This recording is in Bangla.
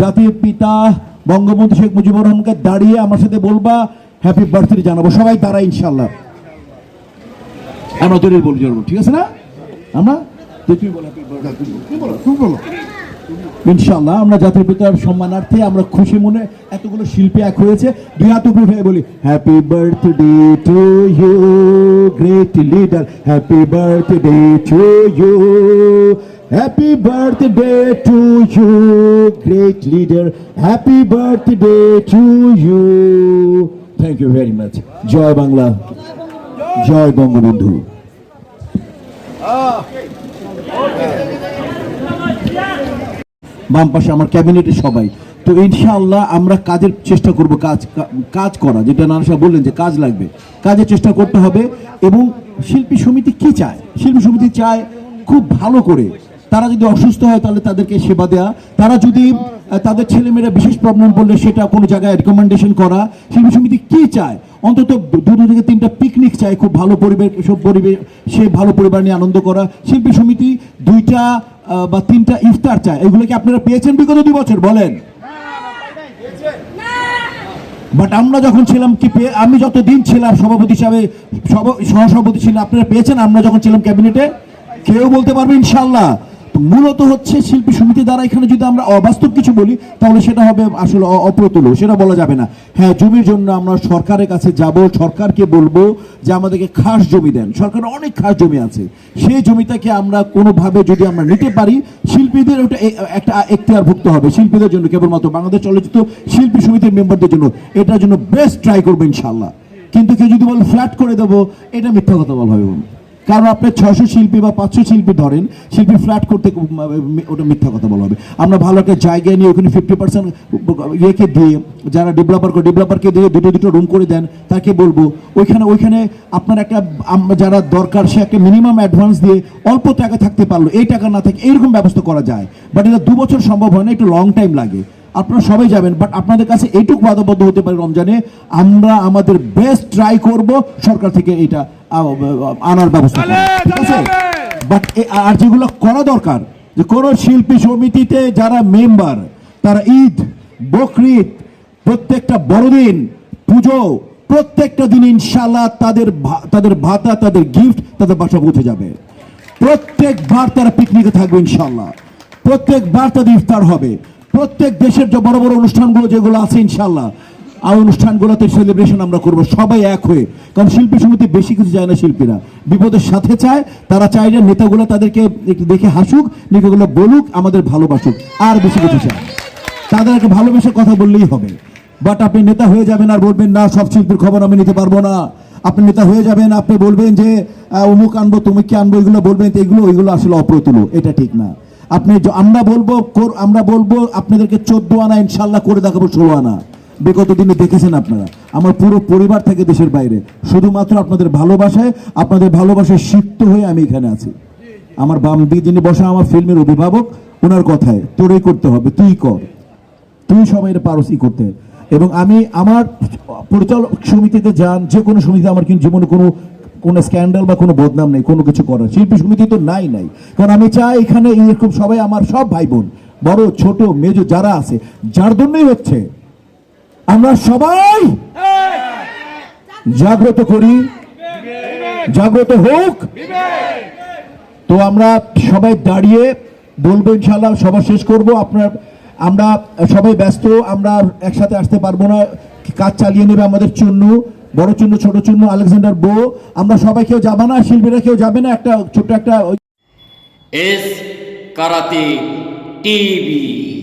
জাতির পিতা বঙ্গবন্ধু শেখ মুজিবুর রহমানকে দাঁড়িয়ে আমার সাথে বলবা হ্যাপি বার্থডে জানাব। সবাই দাঁড়াই ইনশাল্লাহ আমরা বলি ঠিক আছে না? আমরা। ইনশাল্লাহ আমরা জাতির পিতার সম্মানার্থে আমরা খুশি মনে এতগুলো শিল্পী এক হয়েছে। দুই হাত উপরে উঠে বলি happy birthday to you great leader happy birthday to you happy birthday to you great leader happy birthday to you thank you very much জয় বাংলা জয় বঙ্গবন্ধু বাম পাশে আমার ক্যাবিনেটে সবাই। তো ইনশাআল্লাহ আমরা কাজের চেষ্টা করব কাজ কাজ করা। যেটা নানা বললেন যে কাজ লাগবে। কাজের চেষ্টা করতে হবে এবং শিল্পী সমিতি কি চায়? শিল্পী সমিতি চায় খুব ভালো করে তারা যদি অসুস্থ হয় তাহলে তাদেরকে সেবা দেওয়া তারা যদি তাদের ছেলেমেয়েরা বিশেষ প্রবলেম পড়লে সেটা কোনো জায়গায় রেকমেন্ডেশন করা। শিল্পী সমিতি কি চায়? অন্তত দুটো থেকে তিনটা পিকনিক চায় খুব ভালো পরিবেশ সব পরিবেশ, সে ভালো পরিবার নিয়ে আনন্দ করা। শিল্পী সমিতি দুইটা বা তিনটা ইফতার চায়। এগুলো কি আপনারা পেয়েছেন বিগত দুই বছর? বলেন। বাট আমরা যখন ছিলাম কি পেয়ে- আমি যত দিন ছিলাম সভাপতি হিসাবে সভ- সহসভাপতি ছিলাম, আপনারা পেয়েছেন? আমরা যখন ছিলাম ক্যাবিনেটে? কেউ বলতে পারবে ইনশাল্লাহ মূলত হচ্ছে শিল্পী সমিতি দ্বারা এখানে যদি আমরা অবাস্তব কিছু বলি, তাহলে সেটা হবে আসলে অপ্রতুল, সেটা বলা যাবে না। হ্যাঁ জমির জন্য আমরা সরকারের কাছে যাব, সরকারকে বলব যে আমাদেরকে খাস জমি দেন। সরকারের অনেক খাস জমি আছে। সেই জমিটাকে আমরা কোনোভাবে যদি আমরা নিতে পারি, শিল্পীদের ওটা একটা এখতিয়ারভুক্ত হবে। শিল্পীদের জন্য কেবলমাত্র বাংলাদেশ চলচ্চিত্র শিল্পী সমিতির মেম্বারদের জন্য এটার জন্য বেস্ট ট্রাই করব ইনশাল্লাহ কিন্তু কেউ যদি বলে ফ্ল্যাট করে দেবো, এটা মিথ্যা কথা বলা হবে। কারণ আপনার ছশো শিল্পী বা পাঁচশো শিল্পী ধরেন, শিল্পী ফ্ল্যাট করতে ওটা মিথ্যা কথা বলা হবে। আমরা ভালো একটা জায়গায় নিয়ে ওখানে ফিফটি পার্সেন্ট ইয়েকে দিয়ে, যারা ডেভেলপার করে ডেভেলপারকে দিয়ে দুটো দুটো রুম করে দেন, তাকে বলব, ওইখানে ওইখানে আপনার একটা যারা দরকার, সে একটা মিনিমাম অ্যাডভান্স দিয়ে অল্প টাকা থাকতে পারল, এই টাকা না থাকে এইরকম ব্যবস্থা করা যায়। বাট এটা দু বছর সম্ভব হয় না, একটু লং টাইম লাগে। আপনারা সবাই যাবেন বাট আপনাদের কাছে এইটুকু বাধাবদ্ধ হতে পারে রমজানে। আমরা আমাদের বেস্ট ট্রাই করব সরকার থেকে এটা আনার ব্যবস্থা। ঠিক আছে? বাট আর যেগুলো করা দরকার যে কোন শিল্পী সমিতিতে যারা মেম্বার তারা ঈদ বকরিদ প্রত্যেকটা বড়দিন পুজো প্রত্যেকটা দিন ইনশাল্লাহ তাদের তাদের ভাতা তাদের গিফট তাদের বাসা পৌঁছে যাবে। প্রত্যেকবার তারা পিকনিকে থাকবে ইনশাল্লাহ প্রত্যেকবার তাদের ইফতার হবে। প্রত্যেক দেশের যে বড় বড় অনুষ্ঠানগুলো যেগুলো আছে ইনশাল্লাহ অনুষ্ঠানগুলোতে সেলিব্রেশন আমরা করব। সবাই এক হয়ে। কারণ শিল্পী সমিতি বেশি কিছু চায় না শিল্পীরা। বিপদের সাথে চায়, তারা চায় যে নেতাগুলো তাদেরকে দেখে হাসুক, নেতাগুলো বলুক, আমাদের ভালোবাসুক। আর বেশি কিছু চায় তাদের একটা ভালোবেসে কথা বললেই হবে। বাট আপনি নেতা হয়ে যাবেন আর বলবেন, না, সব শিল্পীর খবর আমি নিতে পারব না। আপনি নেতা হয়ে যাবেন, আপনি বলবেন যে অমুক আনব, তুমি কি আনব? এগুলো বলবেন এগুলো এগুলো আসলে অপ্রতুল এটা ঠিক না। আপনি আমরা বলব আমরা বলব, আপনাদেরকে চোদ্দ আনা ইনশাল্লাহ করে দেখাবো ষোলো আনা। বিগত দিনে দেখেছেন আপনারা, আমার পুরো পরিবার থেকে দেশের বাইরে, শুধুমাত্র আপনাদের ভালোবাসায় আপনাদের ভালোবাসায় সিক্ত হয়ে আমি এখানে আছি। আমার বাম যিনি বসা, আমার ফিল্মের অভিভাবক ওনার কথায়, তোরই করতে হবে, তুই কর। তুই সবাই পারস ই করতে। এবং আমি আমার পরিচালক সমিতিতে যান, যে কোনো সমিতি আমার কিন্তু জীবনে কোনো কোনো স্ক্যান্ডাল বা কোনো বদনাম নেই, কোনো কিছু করার। শিল্পী সমিতি তো নাই নাই। কারণ আমি চাই এখানে এরকম সবাই, আমার সব ভাই বোন, বড়, ছোট, মেজো, যারা আছে, যার জন্যই হচ্ছে আমরা সবাই জাগ্রত করি, জাগ্রত হোক। তো আমরা সবাই দাঁড়িয়ে বলব ইনশাল্লাহ সভা শেষ করব। আপনার, আমরা সবাই ব্যস্ত, আমরা একসাথে আসতে পারব না। কাজ চালিয়ে নেবে আমাদের চূন্য বড় চূন্য ছোট চূন্য আলেকজান্ডার বো। আমরা সবাই কেউ যাবে না, শিল্পীরা কেউ যাবে না, একটা ছোট্ট একটা এস কারাতে টিভি।